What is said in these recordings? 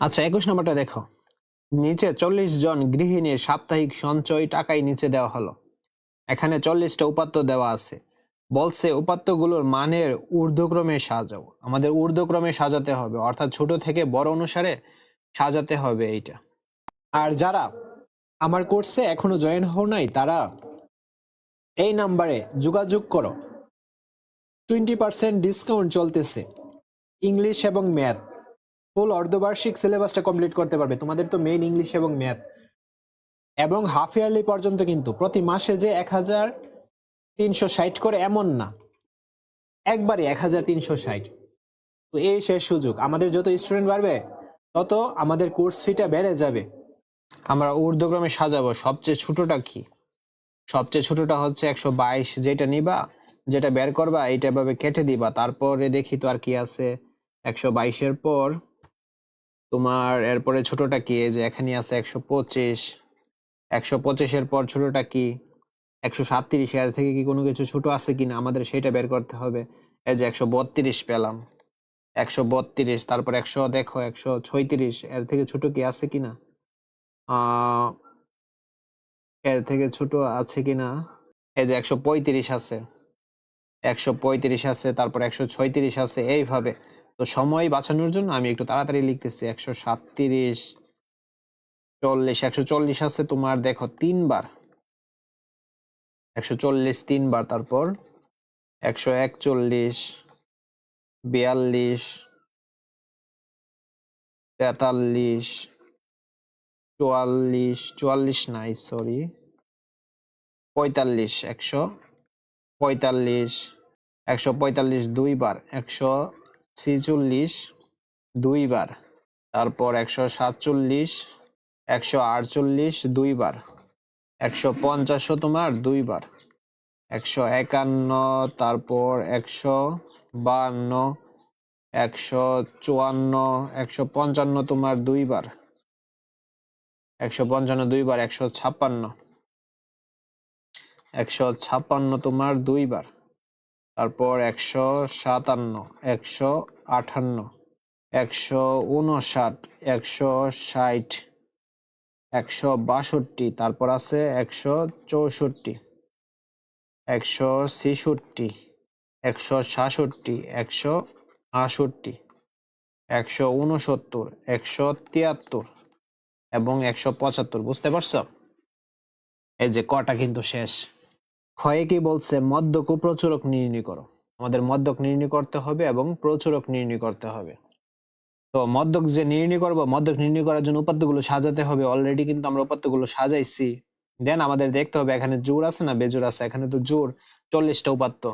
আচ্ছা একুশ নম্বরটা দেখো। নিচে চল্লিশ জন গৃহিণীর সাপ্তাহিক সঞ্চয় টাকাই নিচে দেওয়া হলো। এখানে চল্লিশটা উপাত্ত দেওয়া আছে। বলছে, উপাত্তগুলোর মানের ঊর্ধ্বক্রমে সাজাও। আমাদের ঊর্ধ্বক্রমে সাজাতে হবে, অর্থাৎ ছোট থেকে বড় অনুসারে সাজাতে হবে এইটা। আর যারা আমার কোর্সে এখনও জয়েন হও নাই, তারা এই নাম্বারে যোগাযোগ করো। টোয়েন্টি পার্সেন্ট ডিসকাউন্ট চলতেছে। ইংলিশ এবং ম্যাথ। ফুল অর্ধবার্ষিক সিলেবাসটা কমপ্লিট করতে পারবে। তোমাদের তো মেইন ইংলিশ এবং ম্যাথ এবং হাফ ইয়ারলি পর্যন্ত কিন্তু প্রতি মাসে যে এক হাজার তিনশো ষাট করে এমন না। একবারে এক হাজার তিনশো ষাট। তো এই শেষ সুযোগ। আমাদের যত স্টুডেন্ট বাড়বে, তত আমাদের কোর্স ফিটা বেড়ে যাবে। আমরা ঊর্ধ্বক্রমে সাজাবো। সবচেয়ে ছোটটা কি? সবচেয়ে ছোটটা হচ্ছে একশো বাইশ। যেটা নিবা, যেটা বের করবা, এইটা ভাবে কেটে দিবা। তারপরে দেখি তো আর কি আছে। একশো বাইশের পর তোমার এরপরে ছোটটা কি? যে এখানে আছে একশো পঁচিশ। একশো পঁচিশের পর ছোটটা কি? একশো সাতত্রিশ। এর থেকে কি কোনো কিছু ছোট আছে কিনা? আমাদের সেটা বের করতে হবে। এই যে একশো বত্রিশ পেলাম। একশো বত্রিশ, তারপর একশো, দেখো, একশো ছয়ত্রিশ। এর থেকে ছোট কি আছে কিনা? এর থেকে ছোট আছে কিনা? এই যে একশো পঁয়ত্রিশ আছে। একশো পঁয়ত্রিশ আছে, তারপর একশো ছয়ত্রিশ আছে। এইভাবে তো সময় বাঁচানোর জন্য আমি একটু তাড়াতাড়ি লিখতেছি, একশো সাতত্রিশ, চল্লিশ, একশো চল্লিশ আছে তোমার দেখো তিনবার। একশো চল্লিশ তিনবার, তারপর একশো একচল্লিশ, বিয়াল্লিশ, তেতাল্লিশ, চুয়াল্লিশ চুয়াল্লিশ নাই সরি পঁয়তাল্লিশ, একশো পঁয়তাল্লিশ একশো পঁয়তাল্লিশ দুইবার, একশো ছিচল্লিশ, দুইবার। তারপর একশো সাতচল্লিশ, একশো আটচল্লিশ, দুইবার। একশো পঞ্চাশও তোমার, দুইবার। একশো একান্ন, তারপর একশো বাহান্ন একশো চুয়ান্ন, একশো পঞ্চান্ন তোমার, দুইবার। একশো পঞ্চান্ন, দুইবার। একশো ছাপ্পান্ন। একশো ছাপ্পান্ন তোমার, দুইবার। তারপর একশো সাতান্ন, একশো আঠান্ন, একশো উনষাট, একশো ষাট, একশো বাষট্টি, তারপর আছে একশো চৌষট্টি, একশো ছেষট্টি, একশো সাতষট্টি, একশো আষট্টি একশো উনসত্তর, একশো তিয়াত্তর এবং একশো পঁচাত্তর, বুঝতে পারছ? এই যে কটা কিন্তু শেষ। ক্ষয়ে কি বলছে, মদ্যক ও প্রচুরক নির্ণয় করো। আমাদের মদ্যক নির্ণয় করতে হবে এবং প্রচুরক নির্ণয় করতে হবে। তো মদ্যক যে নির্ণয় করব, মদ্যক নির্ণয় করার জন্য উপাত্তগুলো সাজাতে হবে। অলরেডি কিন্তু আমরা উপাত্তগুলো সাজাইছি। দেন আমাদের দেখতে হবে, এখানে জোর আছে না বেজোর আছে? এখানে তো জোর, চল্লিশটা উপাত্ত।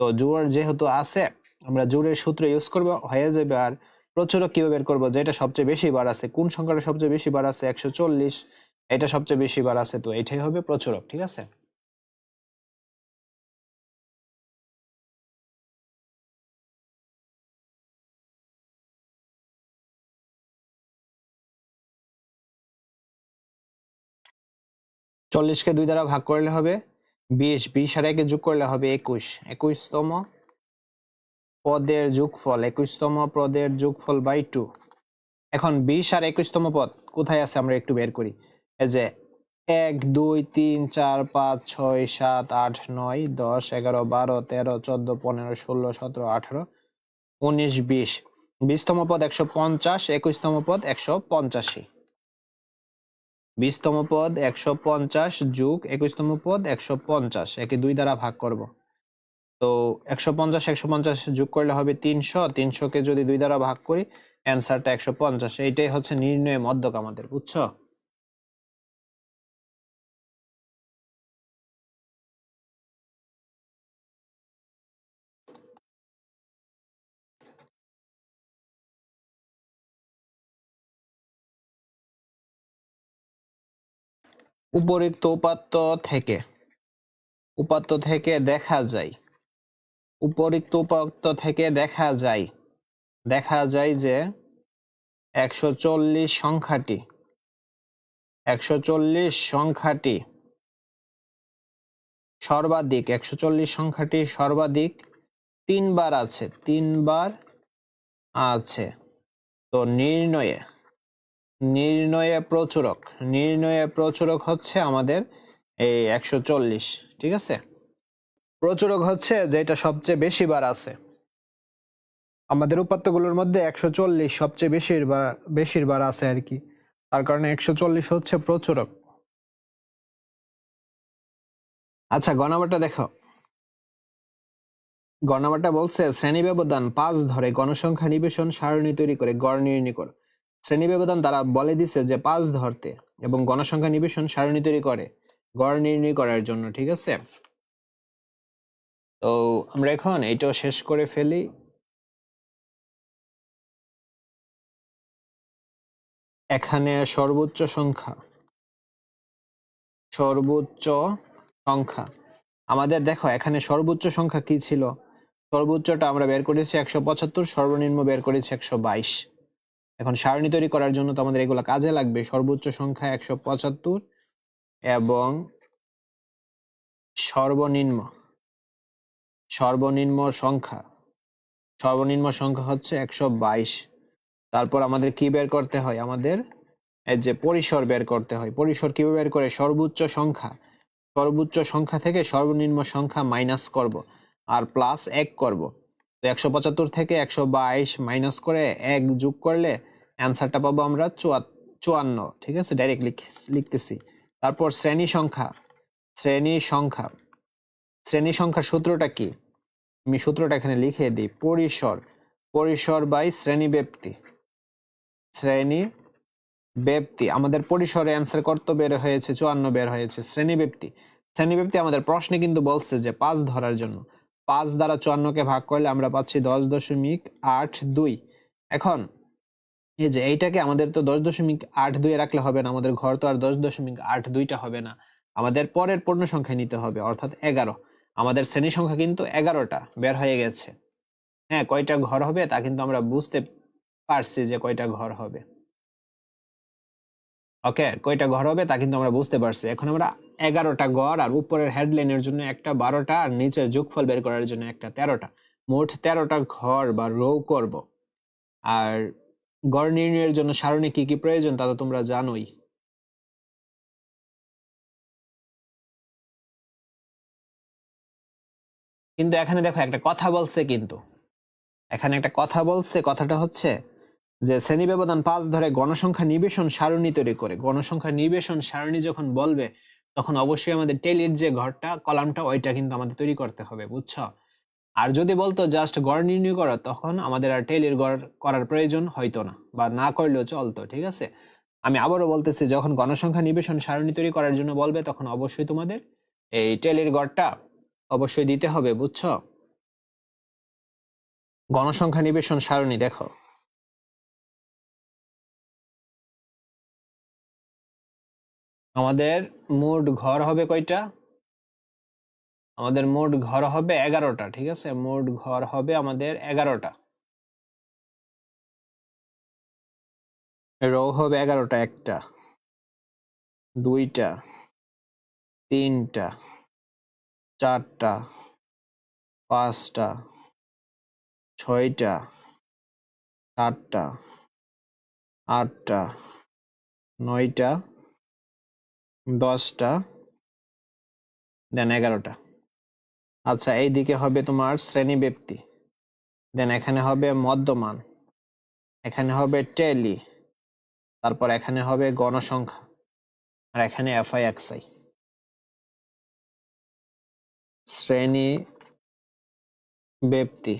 তো জোর যেহেতু আছে, আমরা জোরের সূত্র ইউজ করব, হয়ে যাবে আর প্রচুরক কীভাবে বের করব? যেটা সবচেয়ে বেশি বার আছে। কোন সংখ্যাটা সবচেয়ে বেশি বার আছে? একশো চল্লিশ। এটা সবচেয়ে বেশি বার আছে, তো এটাই হবে প্রচুরক, ঠিক আছে? চল্লিশকে দুই দ্বারা ভাগ করলে হবে বিশ বিশ আর একে যোগ করলে হবে একুশ। একুশতম পদের যোগফল, একুশতম পদের যোগফল বাই টু এখন বিশ আর একুশতম পদ কোথায় আছে আমরা একটু বের করি। এই যে এক, দুই, তিন, চার, পাঁচ, ছয়, সাত, আট, নয়, দশ, এগারো, বারো, তেরো, চোদ্দ, পনেরো, ষোলো, সতেরো, আঠারো, উনিশ, বিশ। বিশতম পদ একশো পঞ্চাশ, একুশতম পদ একশো পঞ্চাশি। বিশতম পদ একশো পঞ্চাশ যুগ একুশতম পদ একশো পঞ্চাশ। একে দুই দ্বারা ভাগ করব। তো একশো পঞ্চাশ একশো পঞ্চাশ যুগ করলে হবে তিনশো। তিনশোকে যদি দুই দ্বারা ভাগ করি, অ্যান্সারটা একশো পঞ্চাশ। এইটাই হচ্ছে নির্ণয় মধ্যক আমাদের, বুঝছ? উপরিক্ত উপাত্ত থেকে উপাত্ত থেকে দেখা যায়। উপরিক্ত উপাত্ত থেকে দেখা যায় দেখা যায় যে একশো চল্লিশ সংখ্যাটি, একশো চল্লিশ সংখ্যাটি সর্বাধিক, একশো চল্লিশ সংখ্যাটি সর্বাধিক তিনবার আছে তিনবার আছে। তো নির্ণয়ে নির্ণয়ে প্রচুরক। নির্ণয়ে প্রচুরক হচ্ছে আমাদের এই একশো চল্লিশ, ঠিক আছে? প্রচুরক হচ্ছে যেটা সবচেয়ে বেশি বার আছে। আমাদের উপাত্তগুলোর মধ্যে একশো চল্লিশ সবচেয়ে বেশির বার বেশির বার আছে আর কি। তার কারণে একশো চল্লিশ হচ্ছে প্রচুরক। আচ্ছা গণাবারটা দেখো। গণাবারটা বলছে, শ্রেণি ব্যবধান পাঁচ ধরে গণসংখ্যা নিবেশন সারণী তৈরি করে গড় নির্ণয় করো। শ্রেণি ব্যবধান তারা বলে দিছে যে পাঁচ ধরতে এবং গণসংখ্যা নিবেশন সারণী তৈরি করে, গড় নির্ণয় করার জন্য, ঠিক আছে? তো আমরা এখন এইটাও শেষ করে ফেলি। এখানে সর্বোচ্চ সংখ্যা। সর্বোচ্চ সংখ্যা। আমাদের দেখো, এখানে সর্বোচ্চ সংখ্যা কি ছিল? সর্বোচ্চটা আমরা বের করেছি একশো পঁচাত্তর, সর্বনিম্ন বের করেছি একশো বাইশ। এখন সারণী তৈরি করার জন্য তো আমাদের এগুলো কাজে লাগবে। সর্বোচ্চ সংখ্যা একশো পঁচাত্তর এবং সর্বনিম্ন সর্বনিম্ন সংখ্যা সর্বনিম্ন সংখ্যা হচ্ছে একশো বাইশ। তারপর আমাদের কি বের করতে হয়? আমাদের এই যে পরিসর বের করতে হয়। পরিসর কীভাবে বের করে? সর্বোচ্চ সংখ্যা সর্বোচ্চ সংখ্যা থেকে সর্বনিম্ন সংখ্যা মাইনাস করব আর প্লাস এক করব। একশো পঁচাত্তর থেকে একশো বাইশ মাইনাস করে এক যোগ করলে অ্যান্সারটা পাবো আমরা চুয়া- চুয়ান্ন, ঠিক আছে? ডাইরেক্ট লিখতেছি। তারপর শ্রেণি সংখ্যা। শ্রেণি সংখ্যা। শ্রেণি সংখ্যার সূত্রটা কি? আমি সূত্রটা এখানে লিখে দিই। পরিসর। পরিসর বাই শ্রেণি ব্যক্তি। শ্রেণি ব্যক্তি। আমাদের পরিসরে অ্যান্সার কত বের হয়েছে, চুয়ান্ন বের হয়েছে। শ্রেণি ব্যক্তি। শ্রেণি ব্যক্তি আমাদের প্রশ্নে কিন্তু বলছে যে পাঁচ ধরার জন্য। পাঁচ দ্বারা চুয়ান্নকে ভাগ করলে আমরা পাচ্ছি দশ দশমিক আট দুই। এখন, এই যে এইটাকে আমাদের তো দশ দশমিক আট দুই রাখলে হবে না, আমাদের ঘর তো আর দশ দশমিক আট দুইটা হবে না। আমাদের পরের পূর্ণ সংখ্যা নিতে হবে, অর্থাৎ এগারো। আমাদের শ্রেণি সংখ্যা কিন্তু এগারোটা বের হয়ে গেছে। হ্যাঁ কয়টা ঘর হবে তা কিন্তু আমরা বুঝতে পারছি যে কয়টা ঘর হবে। ওকে, কয়টা ঘর হবে তা কিন্তু আমরা বুঝতে পারছি। এখন আমরা এগারোটা গড় আর উপরের হেডলাইনের জন্য একটা বারোটা আর নিচের যোগফল বের করার জন্য একটা তেরোটা। মোট তেরোটা ঘর বা রো করব। আর গড় নির্ণয়ের জন্য সারণী কি কি প্রয়োজন তা তো তোমরা জানোই। কিন্তু এখানে দেখো একটা কথা বলছে কিন্তু। এখানে একটা কথা বলছে, কথাটা হচ্ছে যে শ্রেণি ব্যবধান পাঁচ ধরে গণসংখ্যা নিবেশন সারণী তৈরি করে। গণসংখ্যা নিবেশন সারণী যখন বলবে তখন অবশ্যই আমাদের টেলির যে ঘরটা, কলামটা, ওইটা কিন্তু আমাদের তৈরি করতে হবে, বুঝছ? আর যদি বলতো জাস্ট গড় নির্ণয় করো, তখন আমাদের আর টেলির গড় করার প্রয়োজন হয়তো না, বা না করলেও চলতো, ঠিক আছে? আমি আবারও বলতেছি, যখন গণসংখ্যা নিবেশন সারণী তৈরি করার জন্য বলবে, তখন অবশ্যই তোমাদের এই টেলির গড়টা অবশ্যই দিতে হবে, বুঝছ? গণসংখ্যা নিবেশন সারণী, দেখো। আমাদের মোট ঘর হবে কয়টা? আমাদের মোট ঘর হবে এগারোটা, ঠিক আছে? মোট ঘর হবে আমাদের এগারোটা। রো হবে এগারোটা, একটা, দুইটা, তিনটা, চারটা, পাঁচটা, ছয়টা, সাতটা, আটটা, নয়টা দশটা দেন এগারোটা। আচ্ছা এই দিকে হবে তোমার শ্রেণি ব্যক্তি দেন এখানে হবে মদ্যমান এখানে হবে টেলি তারপর এখানে হবে গণসংখ্যা, আর এখানে এফআই এক্সআই শ্রেণি ব্যক্তি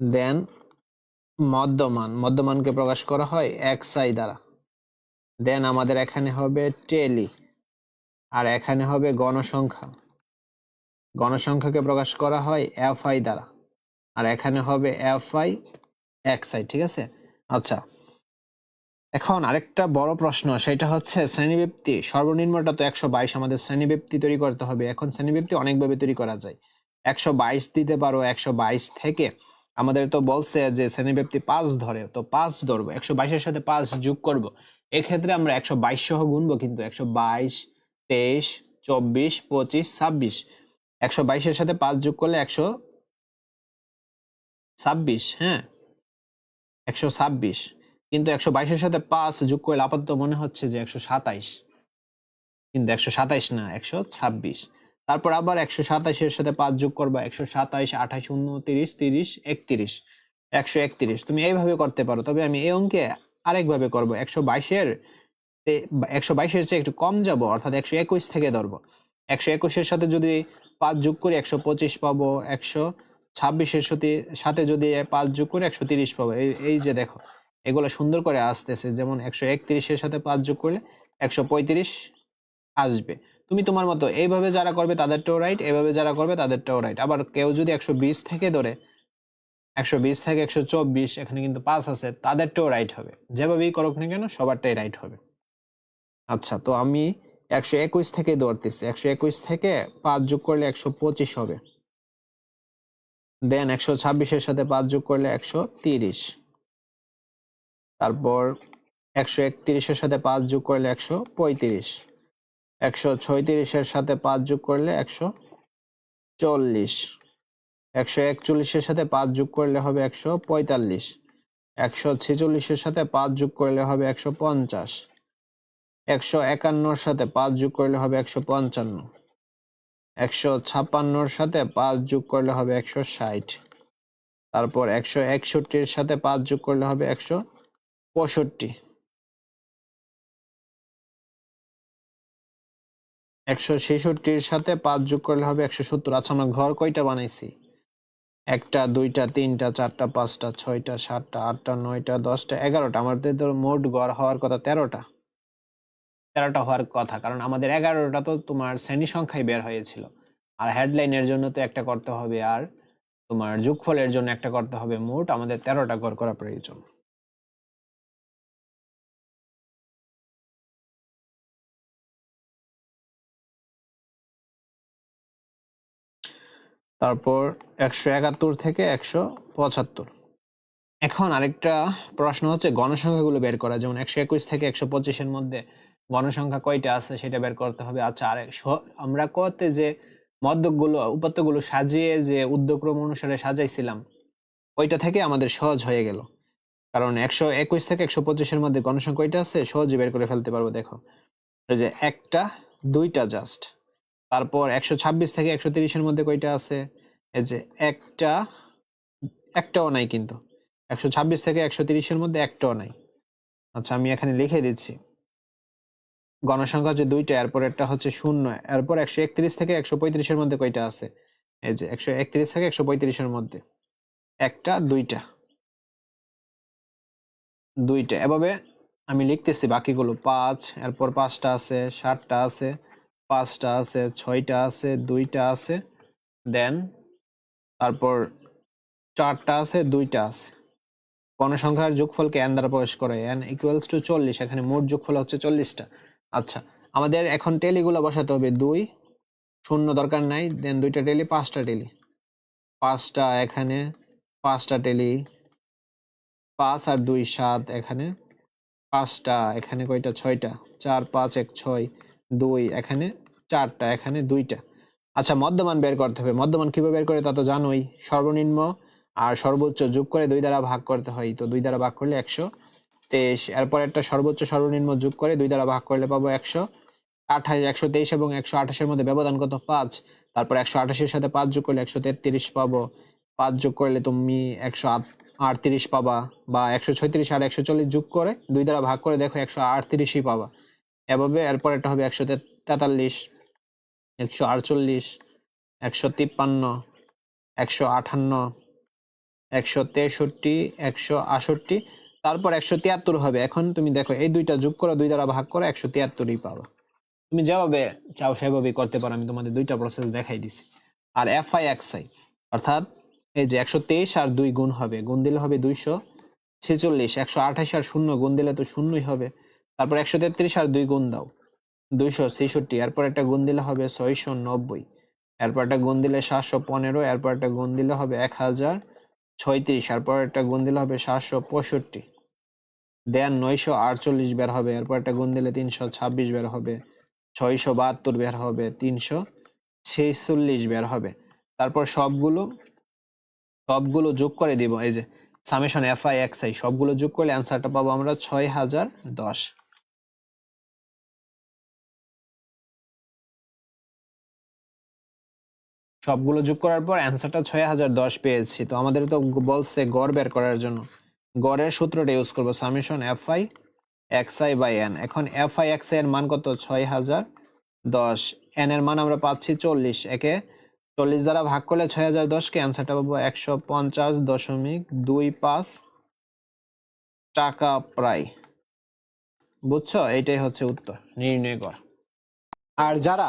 দেন মদ্যমান মদ্যমানকে প্রকাশ করা হয় এক্সআই দ্বারা। দেন আমাদের এখানে হবে টেলি আর এখানে হবে গণসংখ্যা। গণসংখ্যাকে প্রকাশ করা হয় এফআই দ্বারা, আর এখানে হবে এফআই এক্সআই ঠিক আছে? আচ্ছা এখন আরেকটা বড় প্রশ্ন, সেটা হচ্ছে শ্রেণীব্যক্তি, সর্বনিম্নটা তো একশো বাইশ, আমাদের শ্রেণীব্যক্তি তৈরি করতে হবে। এখন শ্রেণীব্যক্তি অনেকভাবে তৈরি করা যায়। একশো বাইশ দিতে পারো, একশো বাইশ থেকে। আমাদের তো বলছে যে শ্রেণীব্যক্তি পাঁচ ধরে, তো পাঁচ ধরবো, একশো বাইশের সাথে পাঁচ যোগ করব। এক্ষেত্রে আমরা একশো বাইশ সহ গুনবো কিন্তু একশো বাইশ, তেইশ, চব্বিশ, পঁচিশ, ছাব্বিশ। একশো বাইশের সাথে পাঁচ যোগ করলে একশো ছাব্বিশ হ্যাঁ? একশো ছাব্বিশ। কিন্তু একশো বাইশের সাথে পাঁচ যোগ করলে আপাতত মনে হচ্ছে যে একশো সাতাইশ। কিন্তু একশো সাতাইশ না, একশো ছাব্বিশ। তারপর আবার একশো সাতাইশের সাথে পাঁচ যোগ করবা, একশো সাতাইশ, আঠাশ, উনত্রিশ, তিরিশ, একত্রিশ। একশো একত্রিশ। তুমি এইভাবে করতে পারো। তবে আমি এই অঙ্কে আরেকভাবে করব। একশো বাইশের একশো বাইশের চেয়ে একটু কম যাব, অর্থাৎ একশো একুশ থেকে ধরবো। একশো একুশের সাথে যদি পাঁচ যোগ করি একশো পঁচিশ পাবো, একশো ছাব্বিশের সাথে সাথে যদি পাঁচ যোগ করি একশো তিরিশ পাবো। এই এই যে দেখো, এগুলো সুন্দর করে আসতেছে। যেমন একশো একত্রিশের সাথে পাঁচ যোগ করলে একশো পঁয়ত্রিশ আসবে। তুমি তোমার মতো, এইভাবে যারা করবে তাদেরটাও রাইট এইভাবে যারা করবে তাদেরটাও রাইট আবার কেউ যদি একশো বিশ থেকে ধরে একশো বিশ থেকে একশো চব্বিশ, এখানে কিন্তু পাঁচ আছে, তাদেরটাও রাইট হবে। যেভাবেই করুক না কেন, সবারটাই রাইট হবে। আচ্ছা তো আমি একশো একুশ থেকে দৌড়তেছি। একশো একুশ থেকে পাঁচ যোগ করলে একশো পঁচিশ হবে। দেন একশো ছাব্বিশের সাথে পাঁচ যোগ করলে একশো তিরিশ। তারপর একশো একত্রিশের সাথে পাঁচ যোগ করলে একশো পঁয়ত্রিশ। একশো ছয়ত্রিশের সাথে পাঁচ যোগ করলে একশো চল্লিশ। একশো একচল্লিশের সাথে পাঁচ যোগ করলে হবে একশো পঁয়তাল্লিশ। একশো ছেচল্লিশের সাথে পাঁচ যোগ করলে হবে একশো পঞ্চাশ। একশো একান্নর সাথে পাঁচ যোগ করলে হবে একশো পঞ্চান্ন। একশো ছাপ্পান্নর সাথে পাঁচ যোগ করলে হবে একশো ষাট। তারপর একশো একষট্টির সাথে পাঁচ যোগ করলে হবে একশো পঁয়ষট্টি। একশো ছেষট্টির সাথে পাঁচ যোগ করলে হবে একশো সত্তর। আচ্ছা আমরা ঘর কয়টা বানাইছি? একটা, দুইটা, তিনটা, চারটা, পাঁচটা, ছয়টা, সাতটা, আটটা, নয়টা, দশটা, এগারোটা। আমাদের তো মোট গড় হওয়ার কথা তেরোটা। তেরোটা হওয়ার কথা, কারণ আমাদের এগারোটা তো তোমার শ্রেণি সংখ্যায় বের হয়েছিল। আর হেডলাইনের জন্য তো একটা করতে হবে, আর তোমার যোগফলের জন্য একটা করতে হবে। মোট আমাদের তেরোটা গড় করা প্রয়োজন। তারপর একশো একাত্তর থেকে একশো পঁচাত্তর। এখন আরেকটা প্রশ্ন হচ্ছে, গণসংখ্যাগুলো বের করা। যেমন একশো একুশ থেকে একশো পঁচিশের মধ্যে গণসংখ্যা কয়টা আছে সেটা বের করতে হবে। আচ্ছা আর আমরা কতে যে মদ্যকগুলো উপাত্তগুলো সাজিয়ে যে উদ্যোগক্রম অনুসারে সাজাইছিলাম, ওইটা থেকে আমাদের সহজ হয়ে গেল। কারণ একশো একুশ থেকে একশো পঁচিশের মধ্যে গণসংখ্যা কয়টা আছে? সহজে বের করে ফেলতে পারব, দেখো। যে একটা, দুইটা জাস্ট তারপর একশো ছাব্বিশ থেকে একশো তিরিশের মধ্যে কয়টা আছে? এই যে একটা, একটাও নাই কিন্তু। একশো ছাব্বিশ থেকে একশো তিরিশের মধ্যে একটাও নাই। আচ্ছা আমি এখানে লিখে দিচ্ছি। গণসংখ্যা হচ্ছে দুইটা, এরপর একটা হচ্ছে শূন্য, এরপর একশো একত্রিশ থেকে একশো পঁয়ত্রিশের মধ্যে কয়টা আছে? এই যে একশো একত্রিশ থেকে একশো পঁয়ত্রিশের মধ্যে। একটা, দুইটা। দুইটা। এভাবে আমি লিখতেছি বাকিগুলো। পাঁচ, এরপর পাঁচটা আছে, সাতটা আছে। পাঁচটা আছে, ছয়টা আছে, দুইটা আছে দেন তারপর চারটা আছে, দুইটা আছে। গণসংখ্যার যোগফলকে এন দ্বারা প্রবেশ করে এন ইকুয়ালস টু চল্লিশ, এখানে মোট যোগফল হচ্ছে চল্লিশটা। আচ্ছা আমাদের এখন টেলিগুলো বসাতে হবে, দুই, শূন্য দরকার নাই দেন দুইটা টেলি পাঁচটা টেলি পাঁচটা এখানে, পাঁচটা টেলি পাঁচ আর দুই, সাত এখানে, পাঁচটা এখানে কয়টা? ছয়টা। চার, পাঁচ, এক, ছয় দুই, এখানে চারটা, এখানে দুইটা। আচ্ছা মধ্যমান বের করতে হবে। মধ্যমান কীভাবে বের করে তা তো জানোই। সর্বনিম্ন আর সর্বোচ্চ যোগ করে দুই দ্বারা ভাগ করতে হয়। তো দুই দ্বারা ভাগ করলে একশো তেইশ। এরপর একটা সর্বোচ্চ সর্বনিম্ন যোগ করে দুই দ্বারা ভাগ করলে পাবো একশো আঠাশ, একশো তেইশ এবং একশো আঠাশের মধ্যে ব্যবধান কত? পাঁচ। তারপর একশো আঠাশের সাথে পাঁচ যোগ করলে একশো তেত্রিশ পাবো। পাঁচ যোগ করলে তুমি একশো আটত্রিশ পাবা বা একশো ছয়ত্রিশ আর একশো চল্লিশ যোগ করে দুই দ্বারা ভাগ করে দেখো একশো আটত্রিশই পাবা। এভাবে, এরপর একটা হবে একশো তেতাল্লিশ, একশো আটচল্লিশ, একশো তিপ্পান্ন, একশো আটান্ন একশো তেষট্টি, একশো আষট্টি, তারপর একশো তিয়াত্তর হবে। এখন তুমি দেখো, এই দুইটা যোগ করো, দুই দ্বারা ভাগ করো, একশো তিয়াত্তরই পাবো। তুমি যেভাবে চাও, সেভাবেই করতে পারো। আমি তোমাদের দুইটা প্রসেস দেখাই দিছি। আর এফ আই এক্স আই অর্থাৎ এই যে একশো তেইশ আর দুই গুণ হবে। গুণ দিলে হবে দুইশো ছেচল্লিশ, একশো আঠাশ আর শূন্য, গুণ দিলে তো শূন্যই হবে। তারপর একশো তেত্রিশ আর দুই গুণ দাও। দুইশো ছেষট্টি, এরপর একটা গুণ দিলে হবে ছয়শো নব্বই। এরপর একটা গুণ দিলে সাতশো পনেরো, এরপর একটা গুণ দিলে হবে এক হাজার ছয়ত্রিশ, এরপর একটা গুণ দিলে হবে সাতশো পঁয়ষট্টি। দেন নয়শো আটচল্লিশ বের হবে, এরপর একটা গুণ দিলে তিনশো ছাব্বিশ বের হবে, ছয়শো বাহাত্তর বের হবে, তিনশো ছেচল্লিশ বের হবে। তারপর সবগুলো সবগুলো যোগ করে দিব, এই যে summation F I X I, সবগুলো যোগ করলে অ্যান্সারটা পাবো আমরা ছয় হাজার দশ। সবগুলো যোগ করার পর অ্যান্সারটা ছয় হাজার দশ পেয়েছি। তো আমাদের তো বলছে গড় বের করার জন্য। গড়ের সূত্রটা ইউজ করব। Summation F I X I by N এখন এফ আই এক্স আই এর মান কত? ছয় হাজার দশ। এন এর মান আমরা পাচ্ছি চল্লিশ। একে চল্লিশ দ্বারা ভাগ করলে ছয় হাজার দশকে অ্যান্সারটা পাবো একশো পঞ্চাশ দশমিক দুই পাঁচ টাকা প্রায়। বুঝছ? এইটাই হচ্ছে উত্তর, নির্ণয় কর আর যারা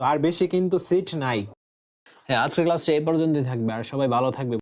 তো আর বেশি কিন্তু সিট নাই। হ্যাঁ আজকের ক্লাসটা এই পর্যন্তই থাকবে, আর সবাই ভালো থাকবে।